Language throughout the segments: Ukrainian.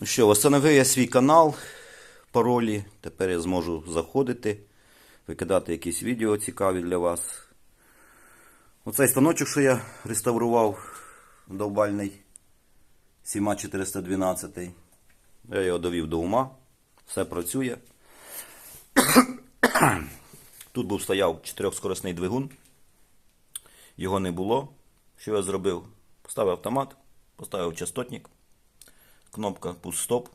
Ну що, встановив я свій канал, паролі. Тепер я зможу заходити, викидати якісь відео цікаві для вас. Оцей станочок, що я реставрував, довбальний Сіма 412. Я його довів до ума. Все працює. Тут був стояв чотирьохскорисний двигун. Його не було. Що я зробив? Поставив автомат, поставив частотник, кнопка пуст-стоп.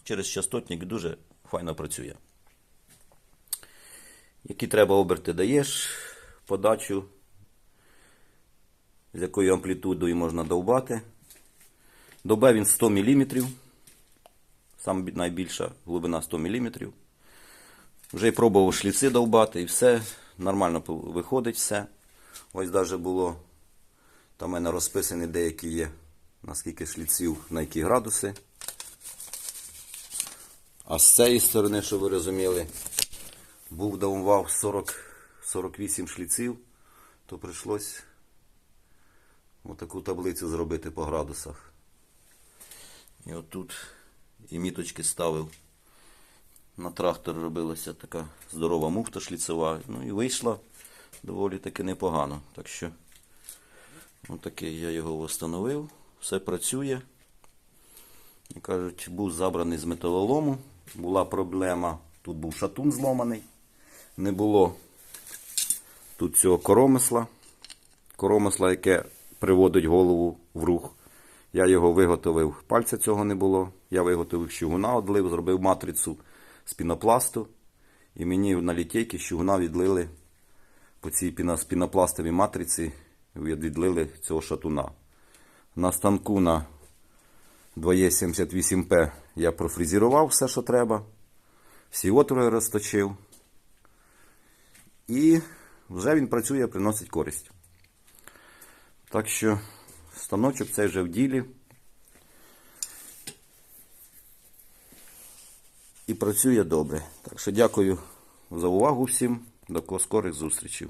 І через частотник дуже файно працює. Які треба оберти даєш, подачу, з якою амплітудою можна довбати. Довбе він 100 мм. Сам найбільша глибина 100 мм. Вже й пробував шліци довбати і все. Нормально виходить все. Ось навіть було. Там у мене розписані деякі є, наскільки шліців, на які градуси. А з цієї сторони, щоб ви розуміли, був довбав 40, 48 шліців, то прийшлось отаку таблицю зробити по градусах. І отут і міточки ставив. На трактор робилася така здорова муфта шліцева. Ну і вийшла доволі таки непогано. Так що, отакий я його встановив. Все працює. І кажуть, був забраний з металолому. Була проблема. Тут був шатун зломаний. Не було тут цього коромисла. Коромисла, яке приводить голову в рух. Я його виготовив, пальця цього не було. Я виготовив щугуна, одлив, зробив матрицю з пінопласту. І мені на літейки щугуна відлили по цій піно- пінопластовій матриці відлили цього шатуна. На станку на 2Е78П я профрезерував все, що треба. Всі отвори розточив. І вже він працює, приносить користь. Так що станочок цей вже в ділі. І працює добре. Так що дякую за увагу всім. До скорих зустрічей.